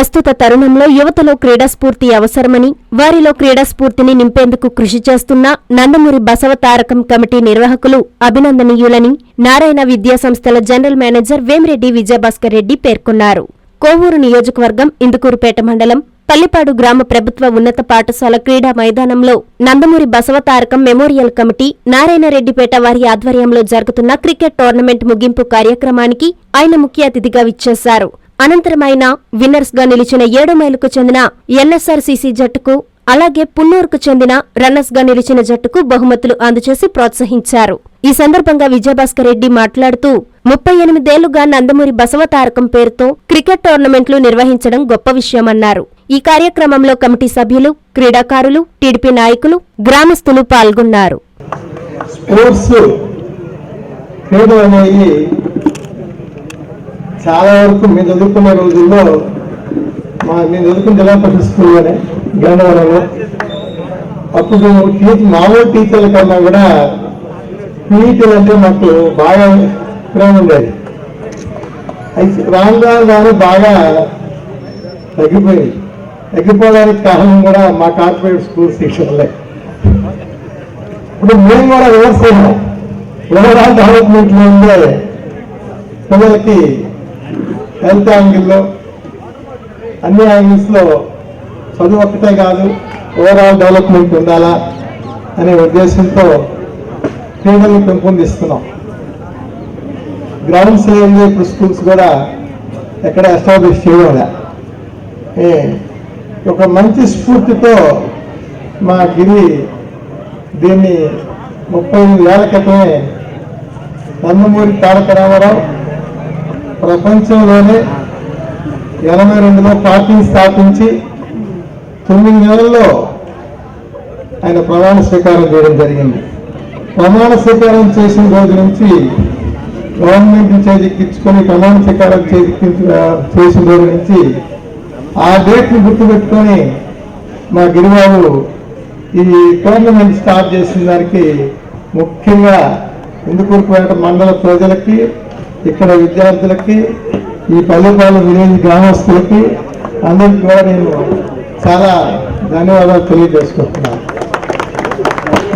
ప్రస్తుత తరుణంలో యువతలో క్రీడాస్ఫూర్తి అవసరమని వారిలో క్రీడాస్ఫూర్తిని నింపేందుకు కృషి చేస్తున్న నందమూరి బసవ తారకం కమిటీ నిర్వాహకులు అభినందనీయులని నారాయణ విద్యా సంస్థల జనరల్ మేనేజర్ వేమిరెడ్డి విజయభాస్కర్ రెడ్డి పేర్కొన్నారు. కోవూరు నియోజకవర్గం ఇందుకూరుపేట మండలం పల్లిపాడు గ్రామ ప్రభుత్వ ఉన్నత పాఠశాల క్రీడా మైదానంలో నందమూరి బసవతారకం మెమోరియల్ కమిటీ నారాయణరెడ్డిపేట వారి ఆధ్వర్యంలో జరుగుతున్న క్రికెట్ టోర్నమెంట్ ముగింపు కార్యక్రమానికి ఆయన ముఖ్య అతిథిగా విచ్చేశారు. అనంతరం ఆయన విన్నర్స్గా నిలిచిన ఏడు మైలుకు చెందిన ఎన్ఎస్ఆర్సీసీ జట్టుకు అలాగే పున్నూరుకు చెందిన రన్నర్స్గా నిలిచిన జట్టుకు బహుమతులు అందజేసి ప్రోత్సహించారు. ఈ సందర్భంగా విజయభాస్కర్ రెడ్డి మాట్లాడుతూ ముప్పై ఎనిమిదేళ్ళుగా నందమూరి బసవతారకం పేరుతో క్రికెట్ టోర్నమెంట్లు నిర్వహించడం గొప్ప విషయమన్నారు. ఈ కార్యక్రమంలో కమిటీ సభ్యులు క్రీడాకారులు టీడీపీ నాయకులు గ్రామస్తులు పాల్గొన్నారు. స్పోర్ట్స్ చాలా వరకు మేము చదువుకునే రోజుల్లో మా మేము చదువుకున్న జిల్లా పరిషత్ స్కూల్లోనే గన్నవరంలో అప్పుడు టీచర్ మామూలు టీచర్ల కన్నా కూడా పీఈటీలు అంటే మాకు బాగా ప్రేమ ఉండేది. అయితే రాను రాను రాను బాగా తగ్గిపోయింది. తగ్గిపోవడానికి కారణం కూడా మా కార్పొరేట్ స్కూల్ శిక్షణలే. ఇప్పుడు మేము కూడా రివర్స్ అయ్యాం ఓవరాల్ డెవలప్మెంట్లో ఉండే పిల్లలకి హెల్త్ యాంగిల్లో అన్ని యాంగిల్స్లో చదువు ఒక్కటే కాదు ఓవరాల్ డెవలప్మెంట్ ఉండాలా అనే ఉద్దేశంతో క్రీడల్ని పెంపొందిస్తున్నాం. గ్రౌండ్స్ లేని ఇప్పుడు స్కూల్స్ కూడా ఎక్కడ ఎస్టాబ్లిష్ చేయడం ఏ, ఒక మంచి స్ఫూర్తితో మా గిరి దీన్ని ముప్పై ఎనిమిది ఏళ్ళ క్రితమే నందమూరి తారక రామారావు ప్రపంచంలోనే ఎనభై రెండులో పార్టీని స్థాపించి తొమ్మిది నెలల్లో ఆయన ప్రమాణ స్వీకారం చేయడం జరిగింది. ప్రమాణ స్వీకారం చేసిన రోజు నుంచి గవర్నమెంట్ చేజిక్కించుకొని ప్రమాణ స్వీకారం చేజిక్కించు చేసిన రోజు నుంచి ఆ డేట్ని గుర్తుపెట్టుకొని మా గిరిబాబు ఈ టోర్నమెంట్ స్టార్ట్ చేసిన దానికి ముఖ్యంగా ఇందుకూరుపేట మండల ప్రజలకి ఇక్కడ విద్యార్థులకి ఈ పల్లెపాలెం విలేజ్ గ్రామస్తులకి అందరికీ కూడా నేను చాలా ధన్యవాదాలు తెలియజేసుకుంటున్నాను.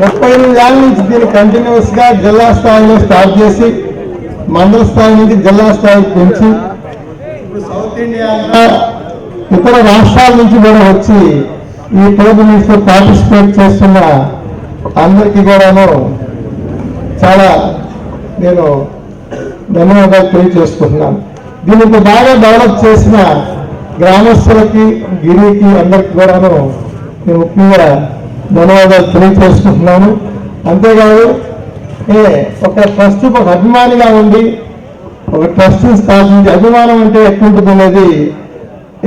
ముప్పై ఎనిమిది ఏళ్ళ నుంచి దీన్ని కంటిన్యూస్గా జిల్లా స్థాయిలో స్టార్ట్ చేసి మండల స్థాయి నుంచి జిల్లా స్థాయికి పెంచి సౌత్ ఇండియా ఇతర రాష్ట్రాల నుంచి కూడా వచ్చి ఈ టోర్నమెంట్స్ పార్టిసిపేట్ చేస్తున్న అందరికీ కూడాను చాలా నేను ధన్యవాదాలు తెలియజేసుకుంటున్నాను దీనికి బాగా డెవలప్ చేసిన గ్రామస్తులకి గిరికి అందరికి కూడాను నేను ముఖ్యంగా ధన్యవాదాలు తెలియజేసుకుంటున్నాను. అంతేకాదు ఏ ఒక ట్రస్ట్ ఒక అభిమానిగా ఉండి ఒక ట్రస్ట్ స్థాపించి అభిమానం అంటే ఎక్కువ ఉంటుంది అనేది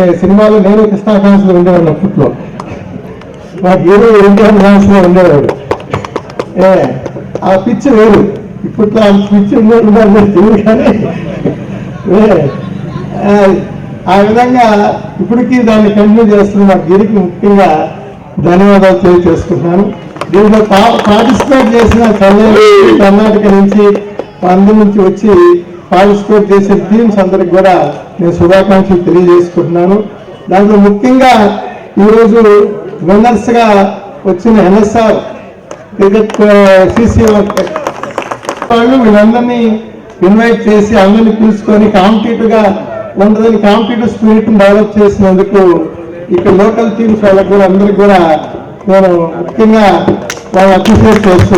ఏ సినిమాలో నేను కృష్ణా ఫ్యాన్స్ ఉండేవాడిని అప్పట్లో. మా హీరో ఎన్టీఆర్ ఫ్యాన్స్ ఉండేవాడు. ఏ ఆ పిచ్చి వేరు ఇప్పుడు ఆ పిచ్ కానీ ఆ, విధంగా ఇప్పటికీ దాన్ని కంటిన్యూ చేస్తున్న మా గిరికి ముఖ్యంగా ధన్యవాదాలు తెలియజేసుకుంటున్నాను. దీంట్లో పా- పార్టిసిపేట్ చేసిన కర్ణాటక కర్ణాటక నుంచి అందు నుంచి వచ్చి పార్టిసిపేట్ చేసే టీమ్స్ అందరికి కూడా నేను శుభాకాంక్షలు తెలియజేసుకుంటున్నాను. దాంట్లో ముఖ్యంగా ఈరోజు విన్నర్స్గా వచ్చిన ఎన్ఎస్ఆర్ క్రికెట్ సిసి వాళ్ళు వీళ్ళందరినీ ఇన్వైట్ చేసి అందరినీ పిలుచుకొని కాంపిటేటివ్గా ఉండదని కాంపిటేటివ్ స్పిరిట్ డెవలప్ చేసినందుకు ఇక్కడ లోకల్ టీమ్స్ వాళ్ళకు కూడా అందరికి కూడా నేను ముఖ్యంగా వాళ్ళు అప్రిషియేట్ చేస్తూ